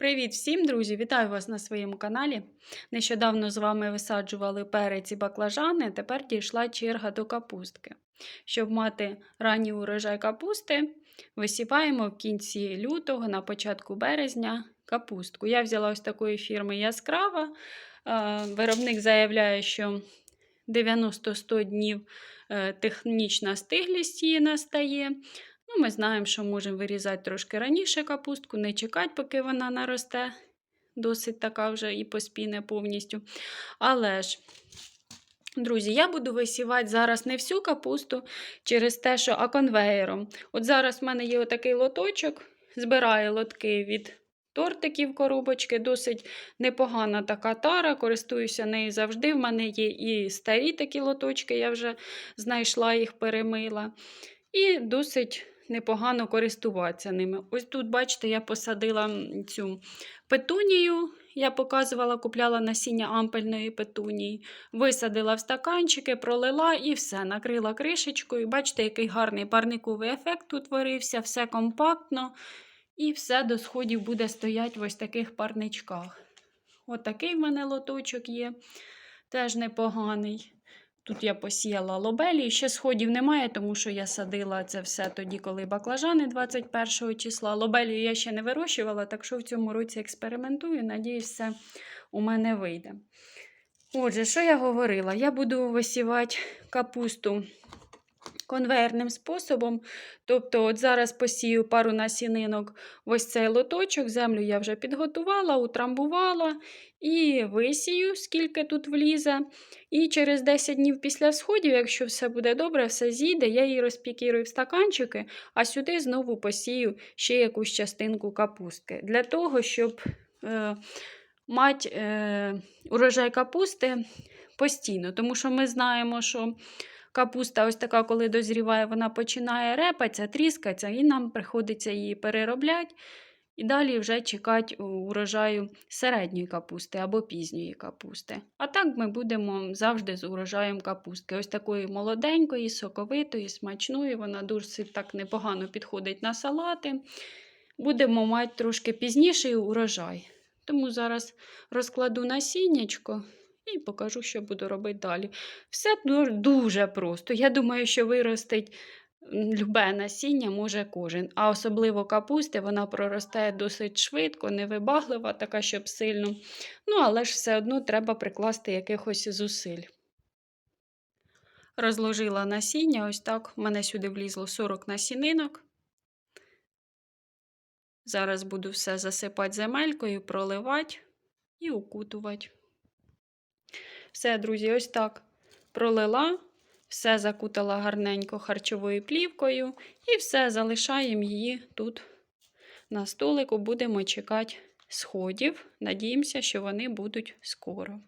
Привіт всім, друзі! Вітаю вас на своєму каналі. Нещодавно з вами висаджували перець і баклажани, тепер дійшла черга до капустки. Щоб мати ранній урожай капусти, висіваємо в кінці лютого, на початку березня капустку. Я взяла ось такої фірми Яскрава. Виробник заявляє, що 90-100 днів е, технічна стиглість її настає. Ну, Ми знаємо, що можемо вирізати трошки раніше капустку, не чекати, поки вона наросте. Досить така вже і поспіне повністю. Але ж, друзі, я буду висівати зараз не всю капусту через те, що а конвеєром. От зараз в мене є отакий лоточок, збираю лотки від тортиків коробочки, досить непогана така тара, користуюся нею завжди. В мене є і старі такі лоточки, я вже знайшла їх, перемила. І досить непогано користуватися ними. Ось тут, бачите, я посадила цю петунію. Я показувала, купляла насіння ампельної петунії, висадила в стаканчики, пролила і все, накрила кришечкою. Бачите, який гарний парниковий ефект утворився, все компактно. І все до сходів буде стояти в ось таких парничках. От в мене лоточок є, теж непоганий. Тут я посіяла лобелі, ще сходів немає, тому що я садила це все тоді, коли баклажани 21 числа. Лобелі я ще не вирощувала, так що в цьому році експериментую. Надіюсь, все у мене вийде. Отже, що я говорила? Я буду висівати капусту конвейерним способом. Тобто, от зараз посію пару насінинок в ось цей лоточок, землю я вже підготувала, утрамбувала і висію, скільки тут влізе. І через 10 днів після сходів, якщо все буде добре, все зійде, я її розпікірую в стаканчики, а сюди знову посію ще якусь частинку капустки. Для того, щоб е, мати е, урожай капусти постійно. Тому що ми знаємо, що Капуста, ось така, коли дозріває, вона починає репатися, тріскатися, і нам приходиться її переробляти. І далі вже чекати урожаю середньої капусти або пізньої капусти. А так ми будемо завжди з урожаєм капустки. Ось такої молоденької, соковитої, смачної, вона дуже так непогано підходить на салати. Будемо мати трошки пізніший урожай. Тому зараз розкладу насіннячко і покажу, що буду робити далі. Все дуже просто. Я думаю, що виростить любе насіння може кожен. А особливо капусти, вона проростає досить швидко, невибаглива, така, щоб сильно. Ну, але ж все одно треба прикласти якихось зусиль. Розложила насіння, ось так. У мене сюди влізло 40 насінинок. Зараз буду все засипати земелькою, проливати і укутувати. Все, друзі, ось так пролила, все закутала гарненько харчовою плівкою, і все, залишаємо її тут на столику, будемо чекати сходів. Надіємося, що вони будуть скоро.